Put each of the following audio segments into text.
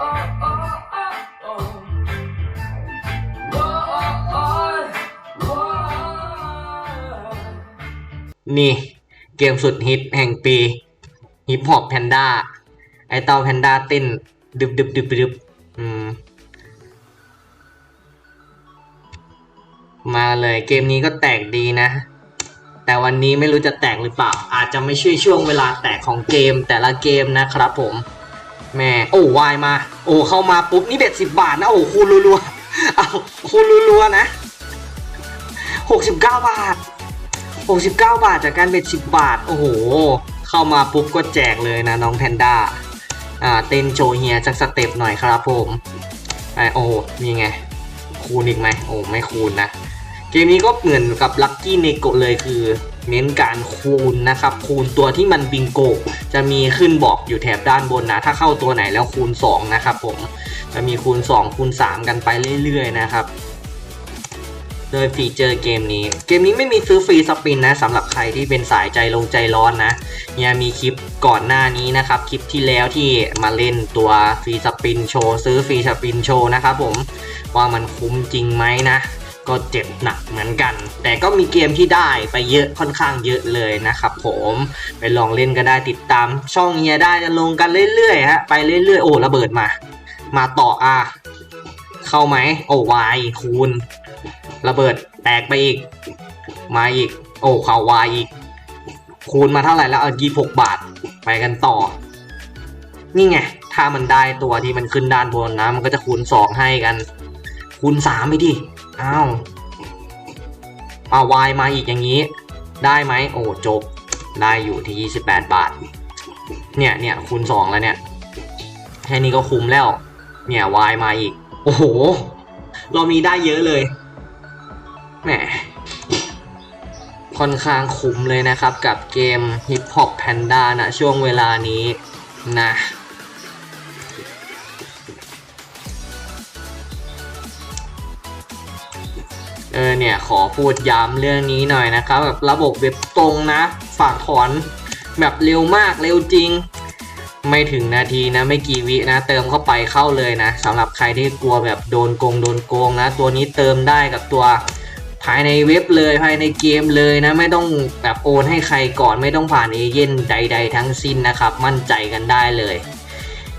นี่เกมสุดฮิตแห่งปีฮิปฮอปแพนด้าไอเต้าแพนด้าเต้นดึบดึบดึบดึบอืมมาเลยเกมนี้ก็แตกดีนะ แต่วันนี้ไม่รู้จะแตกหรือเปล่า อาจจะไม่ใช่ช่วงเวลาแตกของเกมแต่ละเกมนะครับผม แม่โอ้วายมา โอ้เข้ามาปุ๊บนี่เบ็ดสิบบาทนะโอ้คูณรัวๆเอาคูณรัวๆนะหกสิบเก้าบาทหกสิบเก้าบาทจากการเบ็ดสิบบาท โอ้โห เข้ามาปุ๊บก็แจกเลยนะน้องแพนด้าอ่าเต้นโชเฮียสักสเต็ปหน่อยครับผมไอโอ้โหนี่ไงคูณอีกไหมโอ้ไม่คูณนะ เกมนี้ก็เหมือนกับลั c กี้เนโกเลยคือเน้นการคูณนะครับ คูณตัวที่มันบิงโก จะมีขึ้นบอกอยู่แถบด้านบนนะ ถ้าเข้าตัวไหนแล้วคูณ 2 นะครับผม จะมีคูณ 2 คูณ 3 กันไปเรื่อยๆนะครับ โดยฟีเจอร์เกมนี้ เกมนี้ไม่มีซื้อฟรีสปินนะสำหรับใครที่เป็นสายใจลงใจร้อนนะเนี่ยมีคลิปก่อนหน้านี้นะครับ คลิปที่แล้วที่มาเล่นตัวฟรีสปินโชว์ซื้อฟรีสปินโชว์นะครับผมว่ามันคุ้มจริงไหมนะ ก็เจ็บหนักเหมือนกัน แต่ก็มีเกมที่ได้ไปเยอะค่อนข้างเยอะเลยนะครับผมไปลองเล่นก็ได้ติดตาม ช่องเฮียได้จะลงกันเรื่อยๆฮะไปเรื่อยๆโอ้ระเบิดมา มาต่ออะเข้าไหมโอ้วายคูณ ระเบิดแตกไปอีก มาอีก โอ้ข่าววายอีก คูณมาเท่าไหร่แล้วเอายี่หกบาทไปกันต่อ นี่ไงถ้ามันได้ตัวที่มันขึ้นด้านบนนะ มันก็จะคูณสองให้กัน คูณสามไปดิ อ้าวเอาวายมาอีกอย่างนี้ ได้ไหมโอ้จบ ได้อยู่ที่ 28 บาท เนี่ยเนี่ยคูณ 2 แล้วเนี่ย แค่นี้ก็คุ้มแล้ว เนี่ยวายมาอีก โอ้โห เรามีได้เยอะเลย แหม ค่อนข้างคุ้มเลยนะครับกับเกม Hip Hop Panda นะช่วงเวลานี้นะ ออเนี่ยขอพูดย้ำเรื่องนี้หน่อยนะครับแบบระบบเว็บตรงนะ ฝากถอนแบบเร็วมากเร็วจริง ไม่ถึงนาทีนะไม่กี่วินะ เติมเข้าไปเข้าเลยนะสำหรับใครที่กลัวแบบโดนโกงโดนโกงนะ ตัวนี้เติมได้กับตัวภายในเว็บเลยภายในเกมเลยนะ ไม่ต้องแบบโอนให้ใครก่อนไม่ต้องผ่านเอเย่นใด ๆ ทั้งสิ้นนะครับ มั่นใจกันได้เลย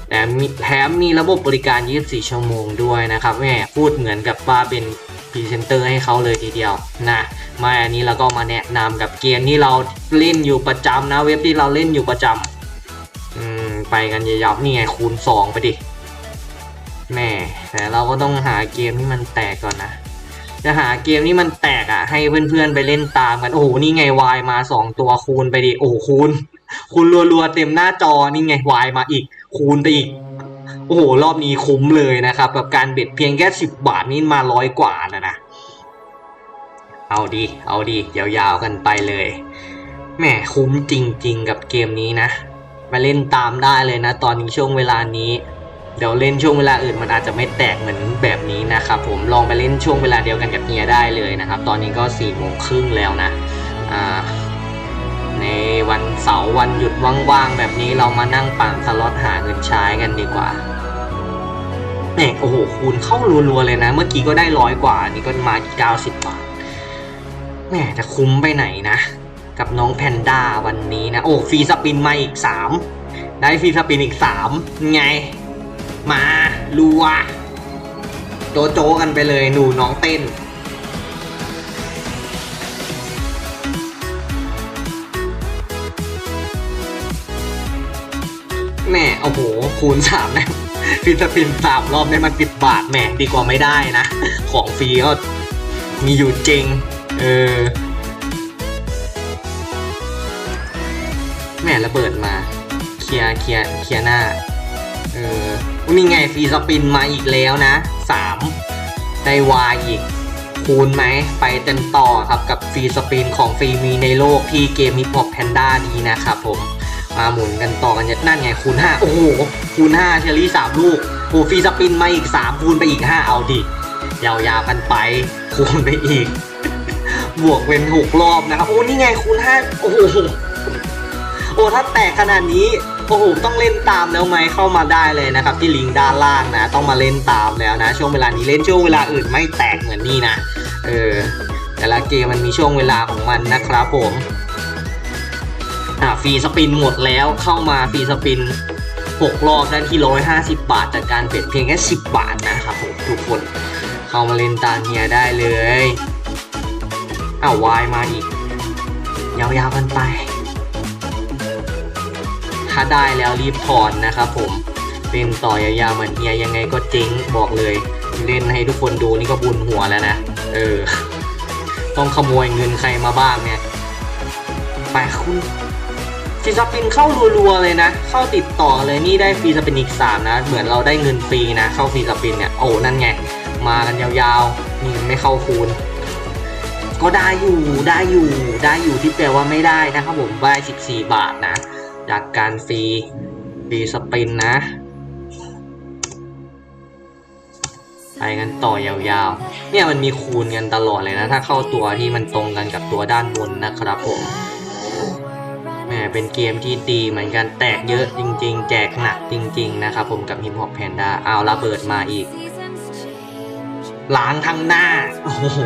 แต่มีแถมมีระบบบริการ 24 ชั่วโมงด้วยนะครับแม่พูดเหมือนกับว่าเป็น พรีเซนเตอร์ให้เขาเลยทีเดียวนะมาอันนี้เราก็มาแนะนำกับเกมที่เราเล่นอยู่ประจำนะเว็บที่เราเล่นอยู่ประจำอืมไปกันยาวๆนี่ไงคูณ 2 ไปดิแม่แต่เราก็ต้องหาเกมที่มันแตกก่อนนะจะหาเกมที่มันแตกอะให้เพื่อนๆไปเล่นตามกัน โอ้โหนี่ไงวายมา 2 ตัวคูณไปดิโอ้โหคูณ คูณรัวๆเต็มหน้าจอนี่ไงวายมาอีก คูณไปอีก โอ้โหรอบนี้คุ้มเลยนะครับกับการเบ็ดเพียงแค่สิบบาทนี่มาร้อยกว่านะ เอาดีเอาดียาวๆกันไปเลยแหมคุ้มจริง ๆ กับเกมนี้นะ มาเล่นตามได้เลยนะ ตอนนี้ช่วงเวลานี้ เดี๋ยวเล่นช่วงเวลาอื่นมันอาจจะไม่แตกเหมือนแบบนี้นะครับผมลองไปเล่นช่วงเวลาเดียวกันกับเฮียได้เลยนะครับ ตอนนี้ก็สี่โมงครึ่งแล้วนะอ่าในวันเสาร์วันหยุดว่างๆแบบนี้เรามานั่งปั่นสล็อตหาเงินใช้กันดีกว่าเนี่โอ้โหคูณเข้ารัวๆเลยนะ เมื่อกี้ก็ได้ร้อยกว่านี่ก็มาเก้าสิบบาท แหมจะคุ้มไปไหนนะ กับน้องแพนด้าวันนี้นะ โอ้ฟรีสปินมาอีกสามได้ฟรีสปินอีกสามไง มารัว โจโจกันไปเลยหนูน้องเต้นแม่โอ้โห คูณสามนะฟิสปินสามรอบได้มันติดบาทแม่ดีกว่าไม่ได้นะ ของฟรีก็มีอยู่จริง เออแหม่ระเบิดมา เคลียเคลียเคลียหน้า เออนี่ไงฟีสปินมาอีกแล้วนะสามได้วายอีก คูณไหม ไปเต็มต่อครับกับฟีสปินของฟรีมีในโลกที่เกมมิพอ p แพนด้านี้นะครับผม มาหมุนกันต่อกันเนี่ยนั่นไงคูณ 5 โอ้โห คูณ 5 เชอรี่ 3 ลูกโอ้ฟีสปินมาอีก 3 คูณไปอีก 5 เอาดิยาวๆกันไป คูณไปอีก บวกเป็น6รอบนะครับ โอ้นี่ไงคูณ5โอ้โหโอ้ถ้าแตกขนาดนี้โอ้โหต้องเล่นตามแล้วไหมเข้ามาได้เลยนะครับ ที่ลิงก์ด้านล่างนะ ต้องมาเล่นตามแล้วนะ ช่วงเวลานี้เล่นช่วงเวลาอื่นไม่แตกเหมือนนี่นะเออแต่ละเกมมันมีช่วงเวลาของมันนะครับผมอ่าฟรีสปินหมดแล้วเข้ามาฟรีสปิน6รอบได้ที่ 150 บาท จากการเปลี่ยนเพียงแค่ 10 บาทนะครับผมทุกคนเข้ามาเล่นตามเฮียได้เลย อ้าววายมาอีก ยาวๆกันไป ถ้าได้แล้วรีบถอนนะครับผมเป็นต่อยาวๆเหมือนเฮียยังไงก็เจ๊งบอกเลย เล่นให้ทุกคนดูนี่ก็บุญหัวแล้วนะ เออ ต้องขโมยเงินใครมาบ้างเนี่ยไปคุณฟีสปินเข้ารัวๆเลยนะ เข้าติดต่อเลยนี่ได้ฟรีสปินอีกสามนะ เหมือนเราได้เงินฟรีนะ เข้าฟรีสปินเนี่ย โอ้นั่นไง มากันยาวๆนี่ไม่เข้าคูณ ก็ได้อยู่ได้อยู่ได้อยู่ที่แปลว่าไม่ได้นะครับผมได้14 บาทนะ จากการฟรีฟรีสปินนะ ไปกันต่อยาวๆ เนี่ยมันมีคูณกันตลอดเลยนะ ถ้าเข้าตัวที่มันตรงกันกับตัวด้านบนนะครับผมแหมเป็นเกมที่ดีเหมือนกันแตกเยอะจริง ๆ แจกหนักจริง ๆ นะครับผมกับ Hip Hop Panda เอาระเบิดมาอีกล้างทั้งหน้าโอ้โห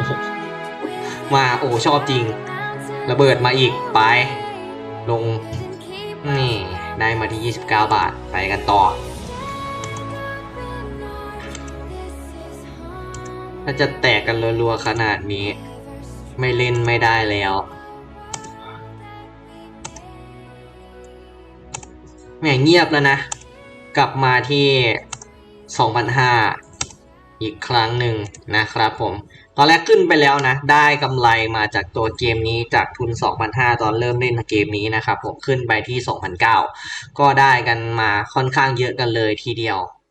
มา โอ้ชอบจริง ระเบิดมาอีกไป ลง นี่ ได้มาที่ 29 บาท ไปกันต่อ ถ้าจะแตกกันรัวๆขนาดนี้ ไม่เล่นไม่ได้แล้วแหมเงียบแล้วนะ กลับมาที่ 2,500 อีกครั้งหนึ่งนะครับผม ตอนแรกขึ้นไปแล้วนะ ได้กำไรมาจากตัวเกมนี้จากทุน 2,500 ตอนเริ่มเล่นเกมนี้นะครับผมขึ้นไปที่ 2,009ก็ได้กันมาค่อนข้างเยอะกันเลยทีเดียว